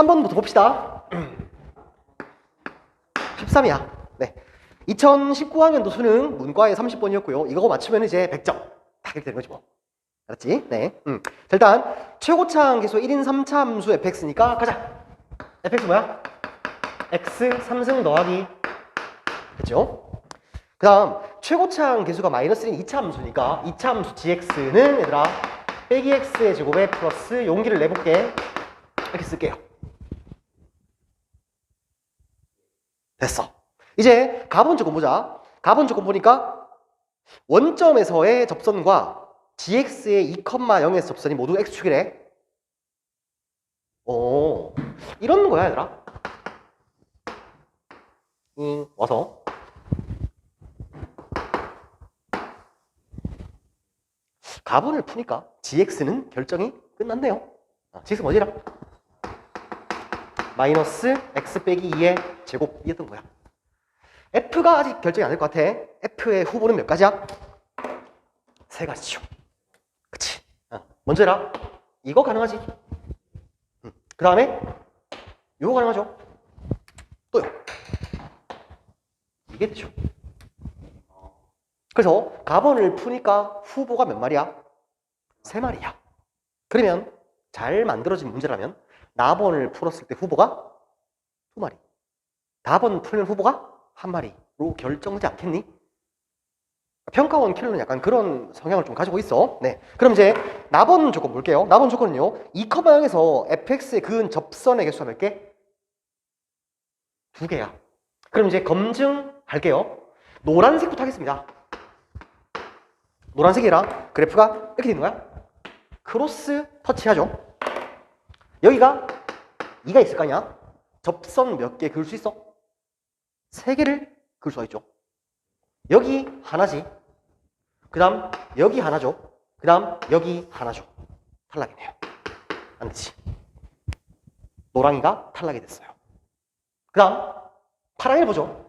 3번부터 봅시다. 13이야. 네. 2019학년도 수능 문과에 30번이었고요. 이거 맞추면 이제 100점. 다 이렇게 되는 거지 뭐. 알았지? 네. 음. 자, 일단 최고차항 계수 1인 3차 함수 fx니까 가자. fx 뭐야? x 3승 더하기 됐죠? 그 다음 최고차항 계수가 마이너스 1인 2차 함수니까 2차 함수 gx는 얘들아 빼기 x의 제곱에 플러스 용기를 내볼게 이렇게 쓸게요 됐어. 이제 가본 조건 보자. 가본 조건 보니까 원점에서의 접선과 gx의 2,0에서 접선이 모두 x축이래. 오 이런 거야 얘들아. 이 와서. 가분을 푸니까 gx는 결정이 끝났네요. 아, gx 뭐지라? 마이너스 x 빼기 2의 제곱이었던 거야. f가 아직 결정이 안 될 것 같아. f의 후보는 몇 가지야? 세 가지죠. 그치? 어, 먼저 해라. 이거 가능하지? 그 다음에 이거 가능하죠? 또요. 이게 되죠. 그래서 가번을 푸니까 후보가 몇 마리야? 세 마리야. 그러면 잘 만들어진 문제라면 나번을 풀었을 때 후보가 두 마리. 다번 풀면 후보가 한 마리로 결정되지 않겠니? 평가원 킬러는 약간 그런 성향을 좀 가지고 있어. 네. 그럼 이제 나번 조건 볼게요. 나번 조건은요. 2,0에서 fx의 그은 접선의 개수가 몇 개? 두 개야. 그럼 이제 검증할게요. 노란색부터 하겠습니다. 노란색이랑 그래프가 이렇게 되는 거야. 크로스 터치하죠. 여기가 2가 있을 거 아니야? 접선 몇 개 그을 수 있어? 세 개를 그을 수가 있죠. 여기 하나지. 그 다음 여기 하나죠. 그 다음 여기 하나죠. 탈락이네요. 안 되지. 노랑이가 탈락이 됐어요. 그 다음 파랑이를 보죠.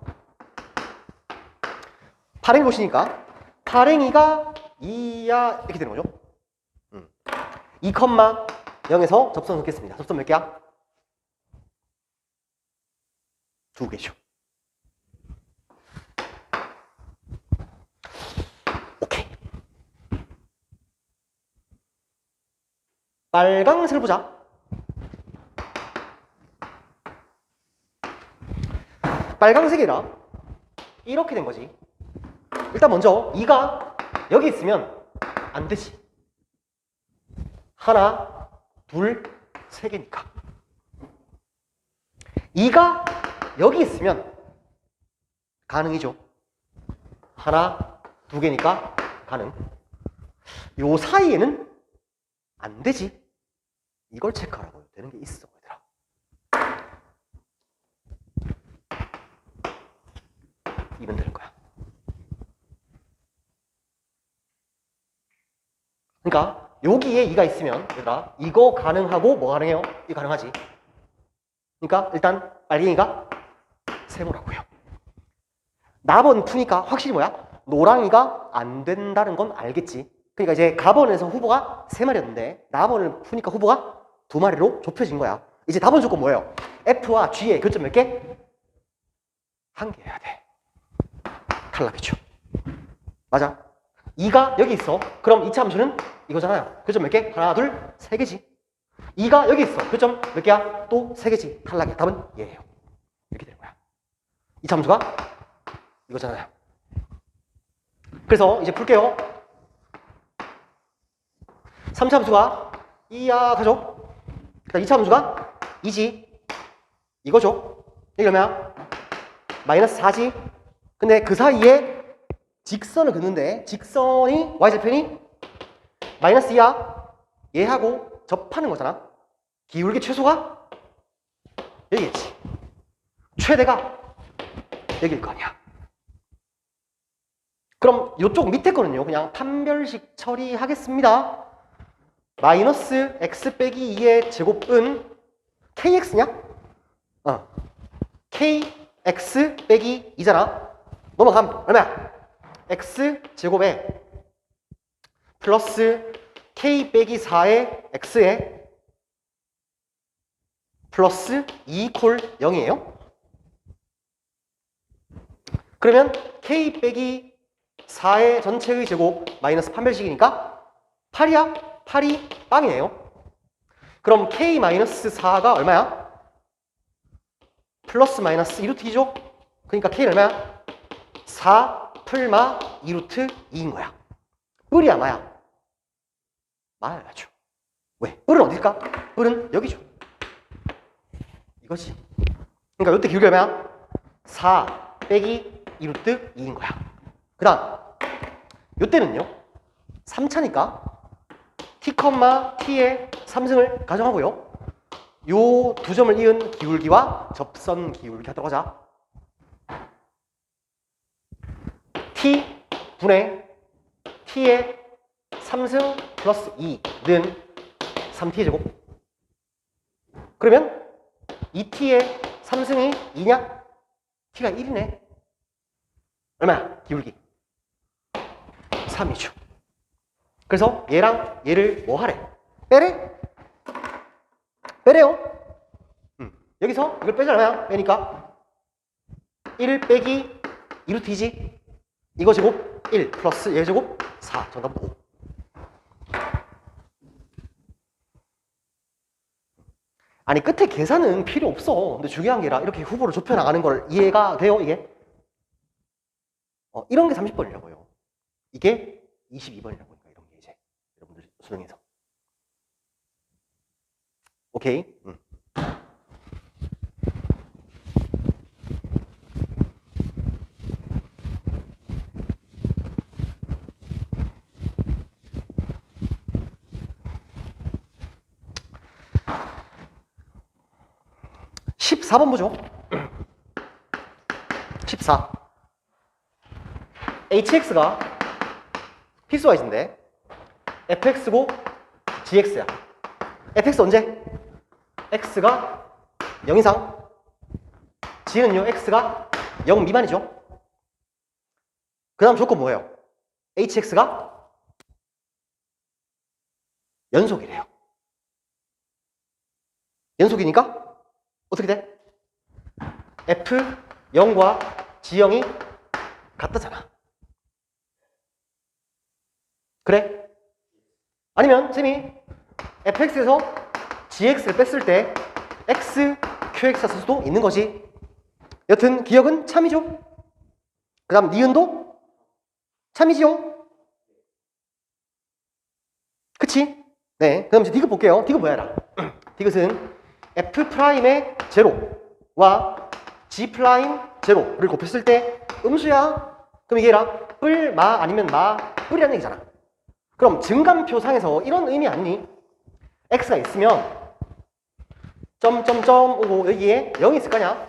파랭이 보시니까 파랭이가 2야 이렇게 되는 거죠. 음. 2,0에서 접선 놓겠습니다. 접선 몇 개야? 두 개죠. 오케이. 빨강색을 보자. 빨강색이라 이렇게 된 거지. 일단 먼저 2가 여기 있으면 안 되지. 하나, 둘, 세 개니까. 2가 여기 있으면 가능이죠. 하나, 두 개니까 가능. 요 사이에는 안 되지. 이걸 체크하라고 되는 게 있어. 이면 되는 거야. 그러니까 여기에 2가 있으면 얘들아 이거 가능하고 뭐 가능해요? 이 가능하지. 그러니까 일단 빨갱이가 세모라고요. 나번 푸니까 확실히 뭐야? 노랑이가 안 된다는 건 알겠지. 그러니까 이제 가번에서 후보가 세 마리였는데 나번을 푸니까 후보가 두 마리로 좁혀진 거야. 이제 답은 조건 뭐예요? F와 G의 교점 몇 개? 한개 해야 돼. 탈락이죠. 맞아. 2가 여기 있어. 그럼 2차 함수는 이거잖아요. 교점 몇 개? 하나, 둘, 세 개지. 2가 여기 있어. 교점 몇 개야? 또 세 개지. 탈락이야. 답은 얘예요. 이렇게 되는 거야. 2차 함수가 이거잖아요. 그래서 이제 풀게요. 3차 함수가 2야 가죠. 그다음 2차 함수가 2지. 이거죠. 이게 얼마야? 마이너스 4지. 근데 그 사이에 직선을 긋는데 직선이 y절편이 마이너스 2야. 얘하고 접하는 거잖아. 기울기 최소가 여기겠지. 최대가 여기일 거 아니야. 그럼 이쪽 밑에 거는요. 그냥 판별식 처리하겠습니다. 마이너스 x 빼기 2의 제곱은 kx냐? 어. kx 빼기 2잖아. 넘어감 얼마야? X 제곱에 플러스 k 빼기 4의 x에 플러스 2콜 0이에요. 그러면 k 빼기 4의 전체의 제곱 마이너스 판별식이니까 8이야? 8이 빵이에요. 그럼 k 마이너스 4가 얼마야? 플러스 마이너스 2루트이죠? 그러니까 k는 얼마야? 4 풀마 2루트 2인 거야. 뿔이야 마야? 마야죠. 왜? 뿔은 어딜까? 뿔은 여기죠. 이거지. 그러니까 이때 기울기 얼마야? 4 빼기 2루트 2인 거야. 그 다음 이때는요 3차니까 t, t의 3승을 가정하고요 요 두 점을 이은 기울기와 접선 기울기 하도록 하자 t 분의 t의 3승 플러스 2는 3t의 제곱 그러면 2t의 3승이 2냐? t가 1이네 얼마야? 기울기 3이죠. 그래서 얘랑 얘를 뭐 하래? 빼래? 빼래요. 음. 여기서 이걸 얼마야? 빼니까 1 빼기 2루트이지. 이거 제곱 1 플러스 얘 제곱 4. 정답 5. 아니 끝에 계산은 필요 없어. 근데 중요한 게라 이렇게 후보를 좁혀 나가는 걸 이해가 돼요 이게? 어, 이런 게 30번이라고요. 이게 22번이라고 하니까 이런 게 이제 여러분들 수능에서. 오케이. 음. (14번) 보죠 (14) hx가 피스와이즈인데 fx고 gx야. fx 언제? x가 0 이상 g는요 x가 0 미만이죠. 그 다음 조건 뭐예요? hx가 연속이래요. 연속이니까 어떻게 돼? F 0과 g 0이 같다잖아. 그래? 아니면 쌤이 fx에서 gx를 뺐을 때 x, qx 쓸 수도 있는 거지. 여튼 기억은 참이죠. 그 다음 니은도 참이지요. 그치? 네. 그 다음 이제 디귿 볼게요. 디귿 뭐야라? 디귿은 f'의 제로와 g' 제로를 곱했을 때 음수야. 그럼 이게 라 뿔, 마 아니면 마, 뿔이라는 얘기잖아. 그럼 증감표상에서 이런 의미 아니니? x가 있으면 점점점 오고 여기에 0이 있을 거냐?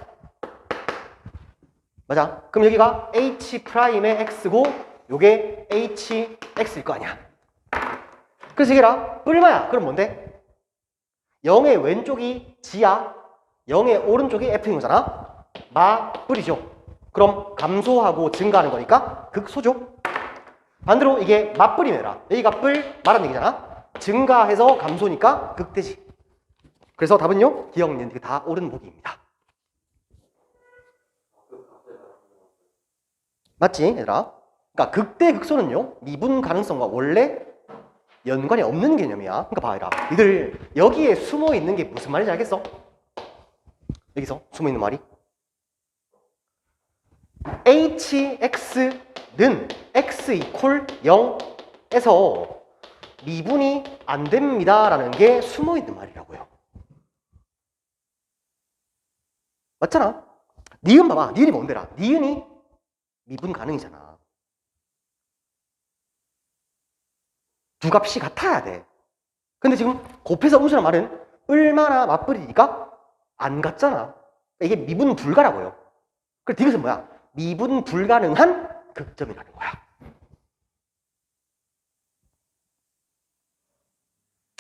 맞아. 그럼 여기가 h'의 x고 요게 hx일 거 아니야. 그래서 이게 라 뿔마야. 그럼 뭔데? 0의 왼쪽이 g야. 0의 오른쪽이 f인 거잖아. 마 뿔이죠. 그럼 감소하고 증가하는 거니까 극소죠. 반대로 이게 맞뿔이매라. 여기가 뿔 말하는 얘기잖아. 증가해서 감소니까 극대지. 그래서 답은요. 기억 닌다 옳은 보기입니다. 맞지 얘들아? 그러니까 극대 극소는요. 미분 가능성과 원래 연관이 없는 개념이야. 그러니까 봐라. 니들 여기에 숨어 있는 게 무슨 말인지 알겠어? 여기서 숨어 있는 말이 hx는 x 이퀄 0에서 미분이 안 됩니다 라는 게 숨어 있는 말이라고요. 맞잖아. 니은 봐봐. 니은이 뭔데라? 니은이 미분 가능이잖아. 두 값이 같아야 돼. 근데 지금 곱해서 음수란 말은 얼마나 맞불이니까 안 같잖아. 이게 미분 불가라고요. 그래 디귿은 뭐야? 미분 불가능한 극점이라는 거야.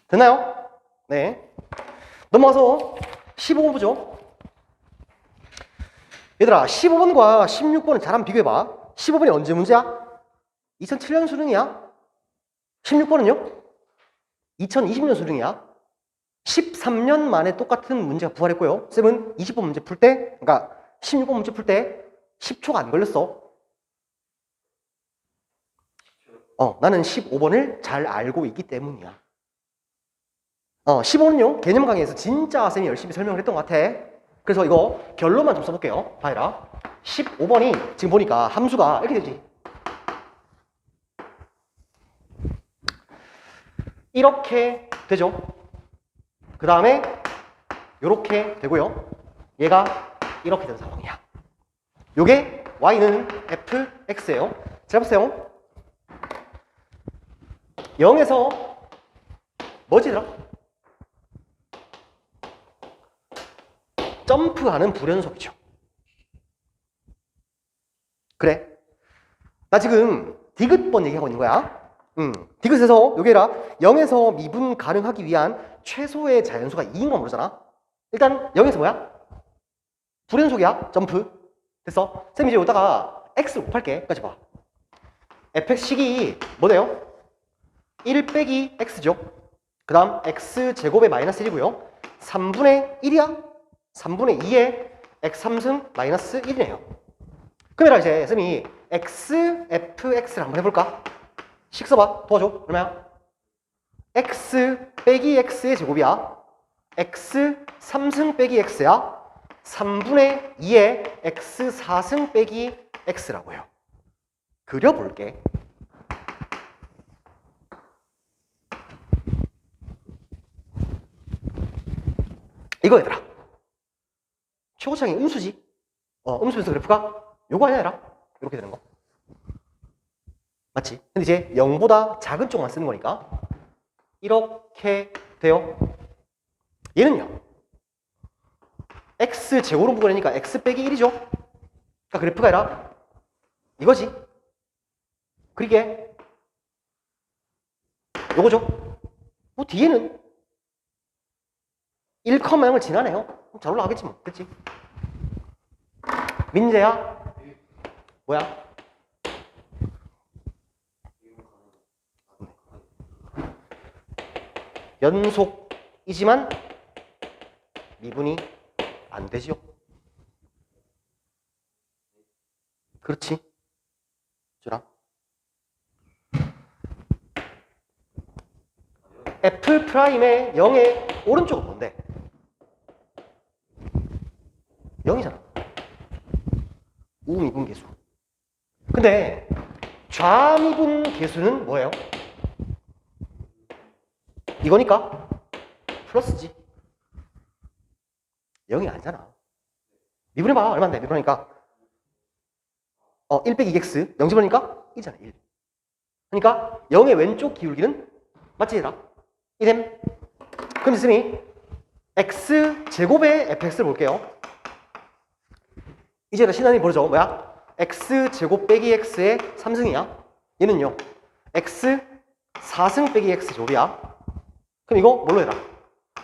됐나요? 네. 넘어가서 15번 보죠. 얘들아, 15번과 16번을 잘 한번 비교해봐. 15번이 언제 문제야? 2007년 수능이야. 16번은요? 2020년 수능이야. 14 13년 만에 똑같은 문제가 부활했고요. 쌤은 20번 문제 풀 때, 그러니까 16번 문제 풀 때 10초가 안 걸렸어. 어, 나는 15번을 잘 알고 있기 때문이야. 어, 15번은요, 개념 강의에서 진짜 쌤이 열심히 설명을 했던 것 같아. 그래서 이거 결론만 좀 써볼게요. 봐라. 15번이 지금 보니까 함수가 이렇게 되지. 이렇게 되죠. 그 다음에 이렇게 되고요. 얘가 이렇게 된 상황이야. 요게 y는 fx예요. 잘 보세요. 0에서 뭐지더라? 점프하는 불연속이죠. 그래. 나 지금 디귿번 얘기하고 있는 거야. 음, 디귿에서 요게라 0에서 미분 가능하기 위한 최소의 자연수가 2인 거 모르잖아. 일단 0에서 뭐야? 불연속이야. 점프. 됐어. 쌤 이제 여기다가 x를 곱할게. 여기까지 봐. fx식이 뭐래요? 1 빼기 x죠. 그 다음 x 제곱의 마이너스 1이고요. 3분의 1이야. 3분의 2에 x 3승 마이너스 1이네요. 그러면 이제 쌤이 x, fx를 한번 해볼까? 식 써봐. 도와줘. 얼마야? x 빼기 x의 제곱이야. x 3승 빼기 x야. 3분의 2에 x 4승 빼기 x라고요. 그려볼게. 이거 얘들아. 최고창이 음수지? 어, 음수에서 그래프가 요거 아니야, 얘들아? 이렇게 되는 거. 맞지? 근데 이제 0보다 작은 쪽만 쓰는 거니까 이렇게 돼요. 얘는요. X 제곱으로 묶어내니까 x 빼기 1이죠. 그러니까 그래프가 아니라 이거지. 그러게 요거죠. 뭐 뒤에는 1,0을 지나네요. 잘 올라가겠지 뭐. 그치? 민재야? 뭐야? 연속이지만 미분이 안 되죠. 그렇지? 주라. F 프라임의 0의 오른쪽은 뭔데? 0이잖아. 우미분 계수. 근데 좌미분 계수는 뭐예요? 이거니까 플러스지. 0이 아니잖아. 미분해봐. 얼마인데? 미분하니까. 어, 1 빼기 2x. 0 집어넣으니까 1이잖아. 1. 그러니까 0의 왼쪽 기울기는 맞지 얘들아? 1m. 그럼 있으니 x 제곱의 fx를 볼게요. 이제 신한이 모르죠. 뭐야? x 제곱 빼기 x의 3승이야. 얘는요. x 4승 빼기 x 제곱이야. 그럼 이거 뭘로 해라?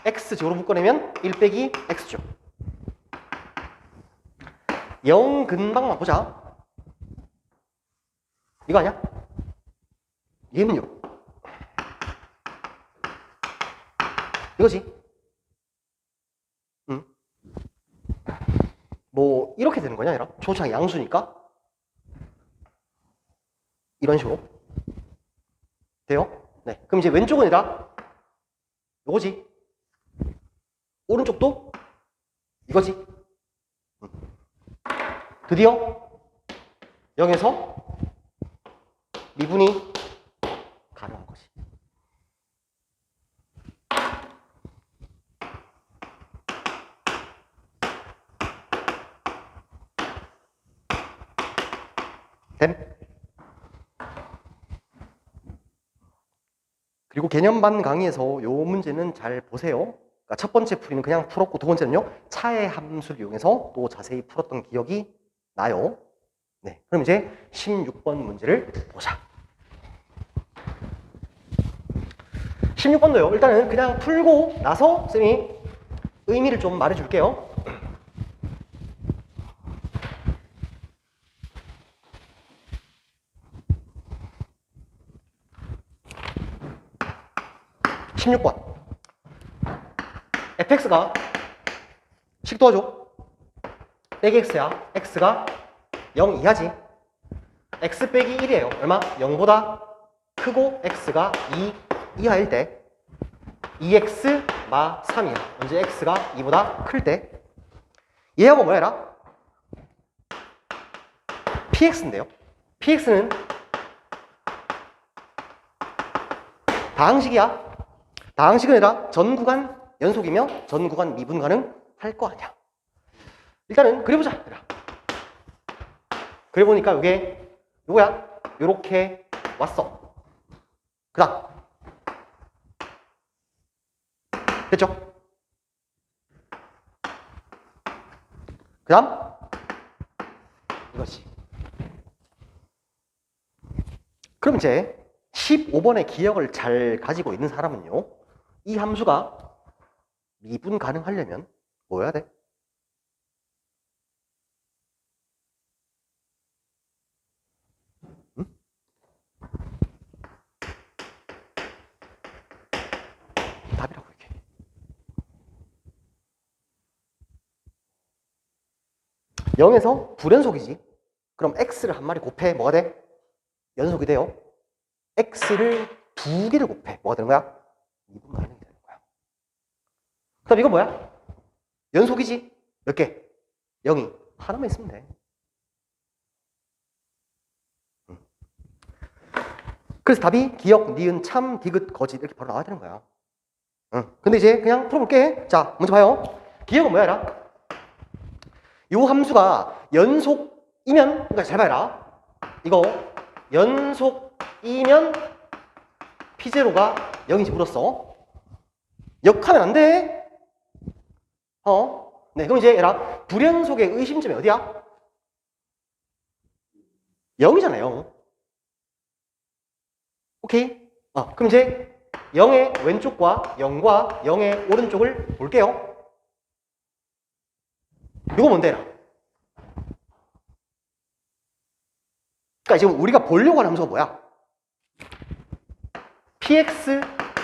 x 제곱으로 묶어내면 1 빼기 x죠. 0 근방만 보자. 이거 아니야? 얘는요. 이거지. 응. 뭐 이렇게 되는 거냐 아니라 조창 양수니까 이런 식으로 돼요? 네. 그럼 이제 왼쪽은 아니라 이거지. 오른쪽도 이거지. 응. 드디어 0에서 미분이 가능한 거지. 됨? 그리고 개념반 강의에서 요 문제는 잘 보세요. 그러니까 첫 번째 풀이는 그냥 풀었고 두 번째는요 차의 함수를 이용해서 또 자세히 풀었던 기억이 나요. 네, 그럼 이제 16번 문제를 보자. 16번도요. 일단은 그냥 풀고 나서 쌤이 의미를 좀 말해줄게요. (16번) fx가 식 도와줘. 빼기 x야. x가 0 이하지. x 빼기 1이에요. 얼마? 0보다 크고 x가 2 이하일 때 2x 마 3이야. 언제 x가 2보다 클 때. 얘하고 뭐 해라? px인데요. px는 다항식이야. 다항식은 아니라 전 구간 연속이며 전 구간 미분 가능할 거 아니야. 일단은 그려보자. 얘들아. 그려보니까 이게 누구야? 요렇게 왔어. 그 다음. 됐죠? 그 다음. 이것이. 그럼 이제 15번의 기억을 잘 가지고 있는 사람은요. 이 함수가 미분 가능하려면 뭐 해야 돼? 0에서 불연속이지. 그럼 x를 한 마리 곱해 뭐가 돼? 연속이 돼요. x를 두 개를 곱해 뭐가 되는 거야? 2분의 1이 되는 거야. 그다음 이거 뭐야? 연속이지. 몇 개? 0이 하나만 있으면 돼. 그래서 답이 기억, 니은, 참, 디귿, 거짓 이렇게 바로 나와야 되는 거야. 응. 근데 이제 그냥 풀어볼게. 자, 먼저 봐요. 기억은 뭐야, 얘 요 함수가 연속이면, 그러니까 잘 봐라. 이거 연속이면 P0가 0인지 물었어. 역하면 안 돼. 어? 네, 그럼 이제 얘라 불연속의 의심점이 어디야? 0이잖아요. 0. 오케이? 어, 그럼 이제 0의 왼쪽과 0과 0의 오른쪽을 볼게요. 이거 뭔데? 라 그러니까 지금 우리가 보려고 하는 함수가 뭐야? px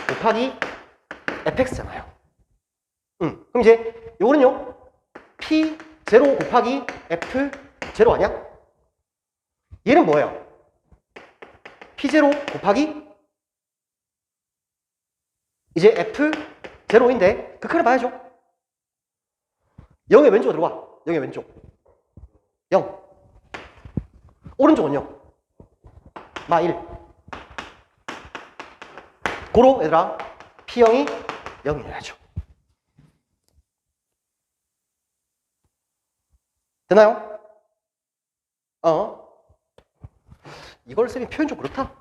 곱하기 fx잖아요. 응. 그럼 이제 요거는요. p0 곱하기 f0 아니야? 얘는 뭐예요? p0 곱하기 이제 f0인데 그 큰을 봐야죠. 0의 왼쪽으로 들어와. 0의 왼쪽. 0. 오른쪽은요? 마 1. 고로 얘들아 P형이 0이어야죠. 되나요? 어? 이걸 쓰면 표현 좀 그렇다.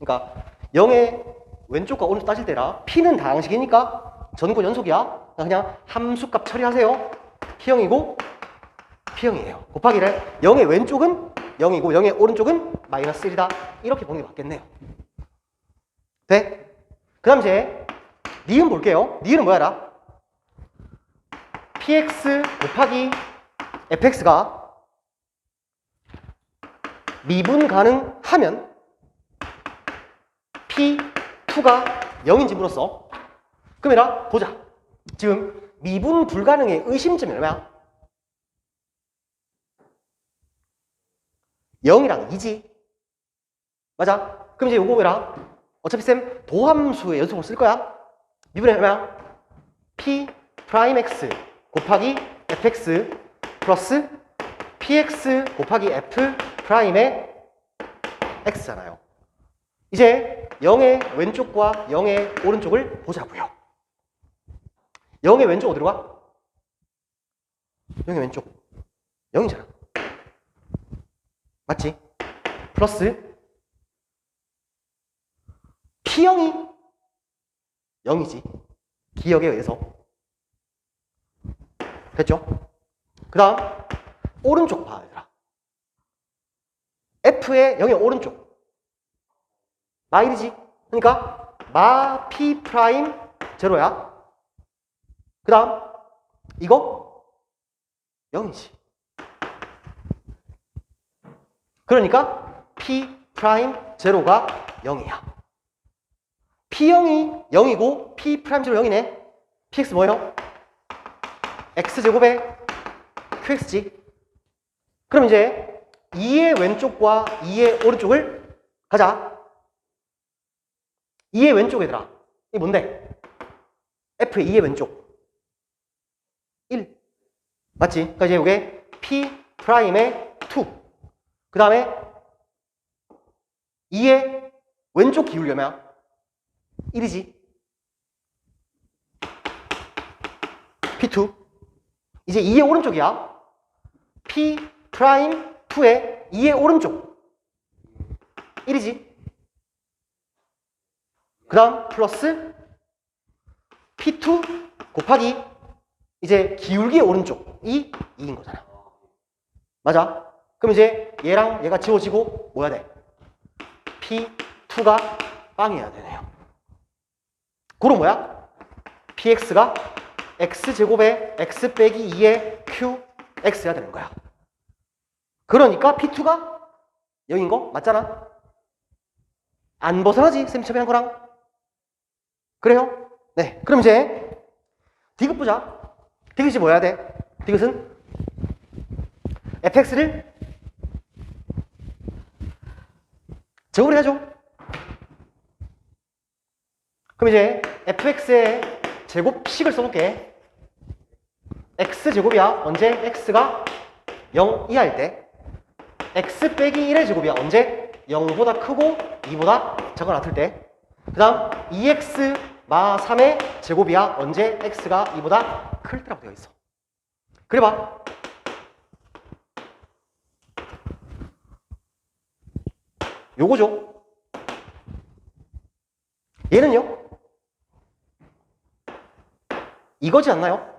그러니까 0의 왼쪽과 오른쪽 따질 때라 P는 다항식이니까 전구 연속이야. 그냥 함수값 처리하세요. P형이고 P형이에요. 곱하기를 0의 왼쪽은 0이고 0의 오른쪽은 마이너스 1이다. 이렇게 보는 게 맞겠네요. 돼? 그 다음 이제 니은 볼게요. 니은은 뭐야라? px 곱하기 fx가 미분 가능하면 p2가 0인지 물었어. 얘라 보자. 지금 미분 불가능의 의심점이 얼마야? 0이랑 2지. 맞아? 그럼 이제 요거 뭐라? 어차피 쌤 도함수의 연속으로 쓸 거야. 미분의 얼마야? p 프라임 x 곱하기 fx 플러스 px 곱하기 f 프라임의 x잖아요. 이제 0의 왼쪽과 0의 오른쪽을 보자고요. 0의 왼쪽 어디로 가? 0의 왼쪽. 0이잖아. 맞지? 플러스 P형이 0이지. 기억에 의해서. 됐죠? 그 다음, 오른쪽 봐, 얘들아. F의 0의 오른쪽. 마 1이지. 그러니까, 마 P 프라임 제로야. 그 다음, 이거 0이지. 그러니까, P 프라임 제로가 0이야. P형이 0이고 P 프라임 제로 0이네. px 뭐예요? x제곱에 qx지. 그럼 이제 2의 왼쪽과 2의 오른쪽을 가자. 2의 왼쪽 얘들아. 이게 뭔데? f의 2의 왼쪽. 1. 맞지? 그러니까 이제 이게 p 프라임의 2. 그 다음에 2의 왼쪽 기울려면 1이지. P2. 이제 2의 오른쪽이야. P 프라임 2의 2의 오른쪽. 1이지. 그 다음 플러스 P2 곱하기 이제 기울기의 오른쪽이 2인 거잖아. 맞아? 그럼 이제 얘랑 얘가 지워지고 뭐야 돼? P2가 빵이어야 되네요. 그럼 뭐야? PX가 X제곱에 X 빼기 2의 QX야 되는 거야. 그러니까 P2가 0인 거 맞잖아? 안 벗어나지? 쌤 처음에 한 거랑. 그래요? 네. 그럼 이제 디귿 보자. 디귿이 뭐야 돼? 디귿은 fx를 제곱을 해야죠. 그럼 이제 fx의 제곱식을 써볼게. x제곱이야. 언제 x가 0 이하일 때. x 빼기 1의 제곱이야. 언제 0보다 크고 2보다 작거나 같을 때. 그 다음 2x 마 3의 제곱이야. 언제 x가 2보다 클 때라고 되어 있어. 그래봐. 요거죠. 얘는요? 이거지 않나요?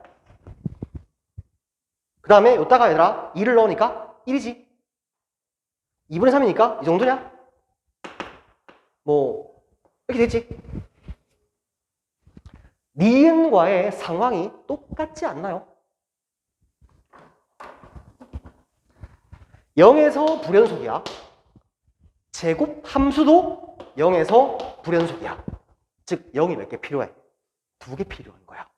그 다음에 요따가 얘들아 2를 넣으니까 1이지 2분의 3이니까 이 정도냐? 뭐 이렇게 됐지 니은과의 상황이 똑같지 않나요? 0에서 불연속이야 제곱 함수도 0에서 불연속이야 즉 0이 몇 개 필요해? 두 개 필요한 거야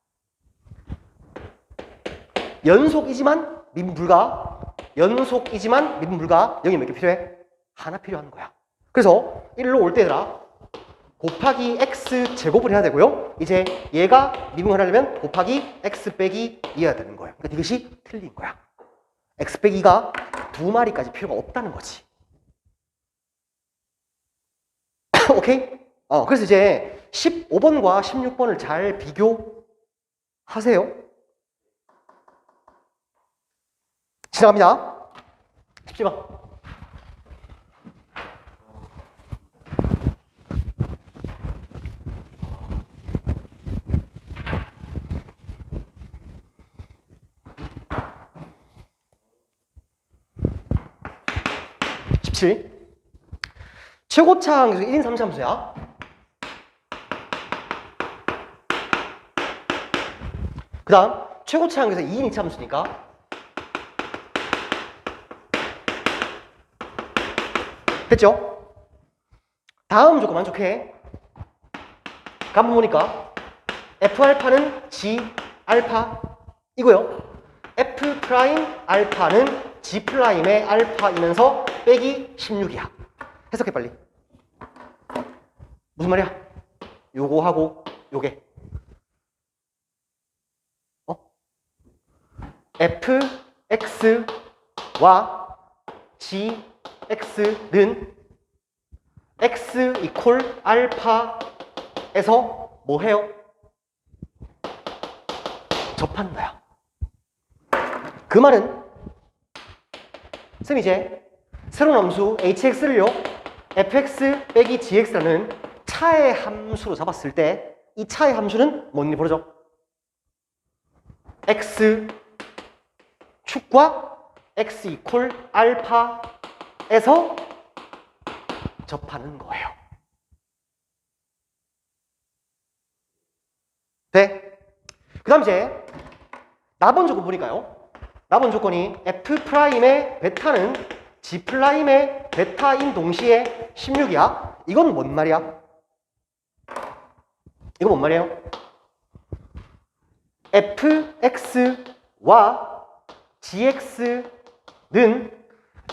연속이지만 미분 불가. 연속이지만 미분 불가. 여기 몇개 필요해? 하나 필요한 거야. 그래서 1로 올 때더라. 곱하기 x 제곱을 해야 되고요. 이제 얘가 미분을 하려면 곱하기 x 빼기 2해야 되는 거예요. 그러니까 이것이 틀린 거야. x 빼기 2가 두 마리까지 필요가 없다는 거지. 오케이? 어, 그래서 이제 15번과 16번을 잘 비교하세요. 지나갑니다. 17번. (17) 최고차 함수 1인 3차 함수야 그 다음 최고차 함수에서 2인 2차 함수니까 됐죠? 다음 조건 만족해. 간부 보니까 F알파는 G 알파 이고요. F 프라임 알파는 G 프라임의 알파이면서 빼기 16이야. 해석해 빨리. 무슨 말이야? 요거하고 요게. 어? F, X와 G, x는 x 이퀄 알파에서 뭐 해요? 접한다야. 그 말은 쌤 이제 새로운 함수 hx를요 fx 빼기 gx라는 차의 함수로 잡았을 때 이 차의 함수는 뭔 일이 벌어져? x 축과 x 이퀄 알파 에서 접하는 거예요. 네. 그 다음 이제 나번 조건 보니까요. 나번 조건이 F 프라임의 베타는 G 프라임의 베타인 동시에 16이야. 이건 뭔 말이야? 이건 뭔 말이에요? fx와 gx는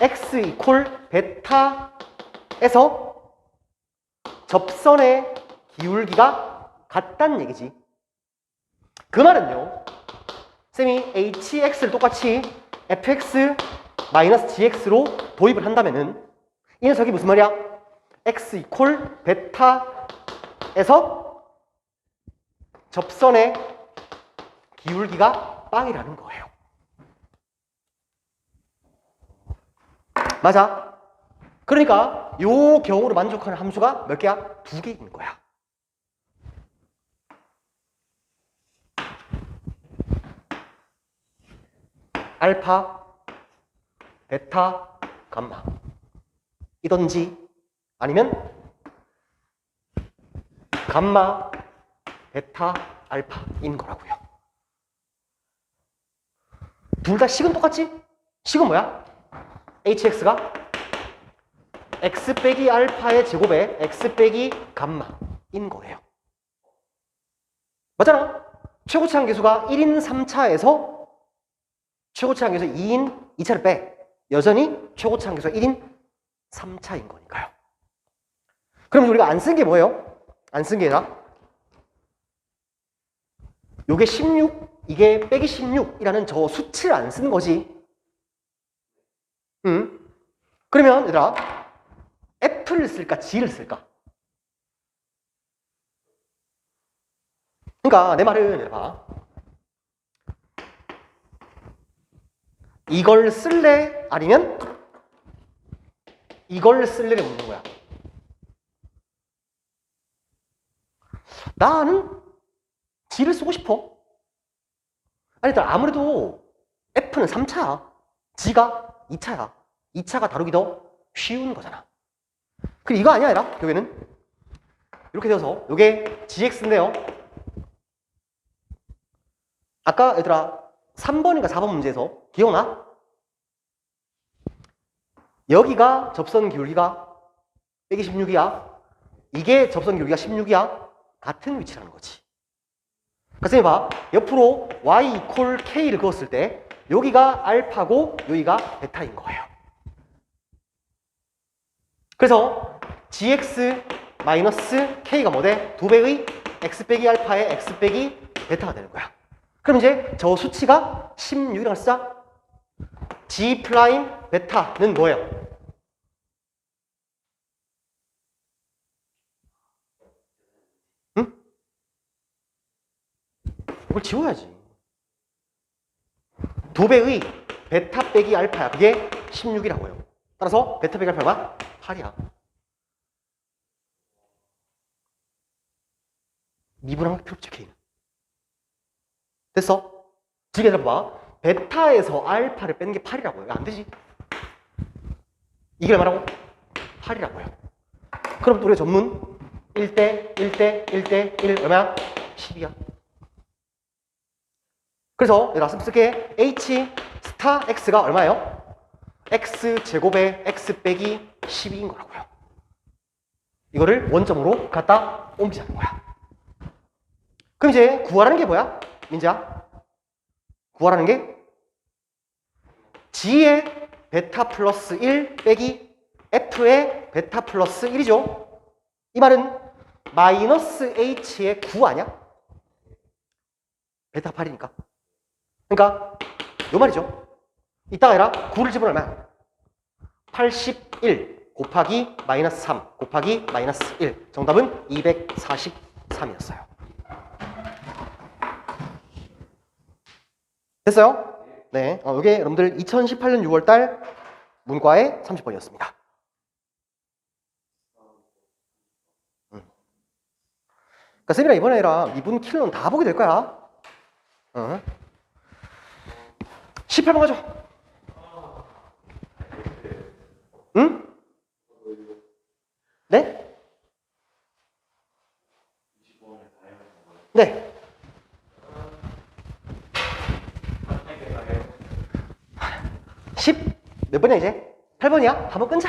x 이퀄 베타에서 접선의 기울기가 같다는 얘기지. 그 말은요. 쌤이 hx를 똑같이 fx 마이너스 gx로 도입을 한다면은 이 녀석이 무슨 말이야? x 이퀄 베타에서 접선의 기울기가 빵이라는 거예요. 맞아. 그러니까 요 경우로 만족하는 함수가 몇 개야? 두개 있는 거야. 알파, 베타, 감마. 이던지 아니면 감마, 베타, 알파인 거라고요. 둘 다 식은 똑같지? 식은 뭐야? hx가 x 빼기 알파의 제곱에 x 빼기 감마인 거예요. 맞잖아? 최고치 한계수가 1인 3차에서 최고치 한계수 2인 2차를 빼 여전히 최고치 한계수가 1인 3차인 거니까요. 그럼 우리가 안 쓴 게 뭐예요? 안 쓴 게다 요게 16, 이게 빼기 16이라는 저 수치를 안 쓴 거지. 음. 그러면 얘들아 F를 쓸까 G를 쓸까? 그러니까 내 말은 봐. 이걸 쓸래 아니면 이걸 쓸래를 묻는 거야. 나는 G를 쓰고 싶어. 아니, 아무래도 F는 3차야. G가 2차야. 2차가 다루기 더 쉬운 거잖아. 그리고 이거 아니야, 얘라. 여기는. 이렇게 되어서, 요게 GX인데요. 아까 얘들아, 3번인가 4번 문제에서 기억나? 여기가 접선 기울기가 126이야. 이게 접선 기울기가 16이야. 같은 위치라는 거지. 선생님 봐. 옆으로 y 이퀄 k를 그었을 때 여기가 알파고 여기가 베타인 거예요. 그래서 gx 마이너스 k가 뭐 돼? 두 배의 x 빼기 알파의 x 빼기 베타가 되는 거야. 그럼 이제 저 수치가 16이라고 쓰자. G 프라임 베타는 뭐예요? 이걸 지워야지. 두 배의 베타 빼기 알파야. 그게 16이라고요. 따라서 베타 빼기 알파가 8이야. 미분한 거 필요 없지, K는. 됐어? 지게 잡아. 베타에서 알파를 빼는 게 8이라고요. 안 되지. 이게 얼마라고? 8이라고요. 그럼 우리 전문 1대 1대 1대 1 얼마야? 10이야. 그래서 내가 쓸게 h 스타 x가 얼마예요? x 제곱에 x 빼기 12인 거라고요. 이거를 원점으로 갖다 옮기자는 거야. 그럼 이제 구하라는 게 뭐야? 민지야? 구하라는 게 g의 베타 플러스 1 빼기 f의 베타 플러스 1이죠. 이 말은 마이너스 h의 9 아니야? 베타 8이니까. 그러니까 요 말이죠. 이따가 해라. 9를 집으면 얼마야? 81 곱하기 마이너스 3 곱하기 마이너스 1 정답은 243이었어요. 됐어요? 네. 어, 이게 여러분들 2018년 6월 달 문과의 30번이었습니다. 음. 그러니까 쌤이랑 이번에랑 미분 킬로는 다 보게 될 거야. 어. 18번 가죠. 응? 네? 네. 십몇 번이야 이제? 8번이야? 한번 끊자.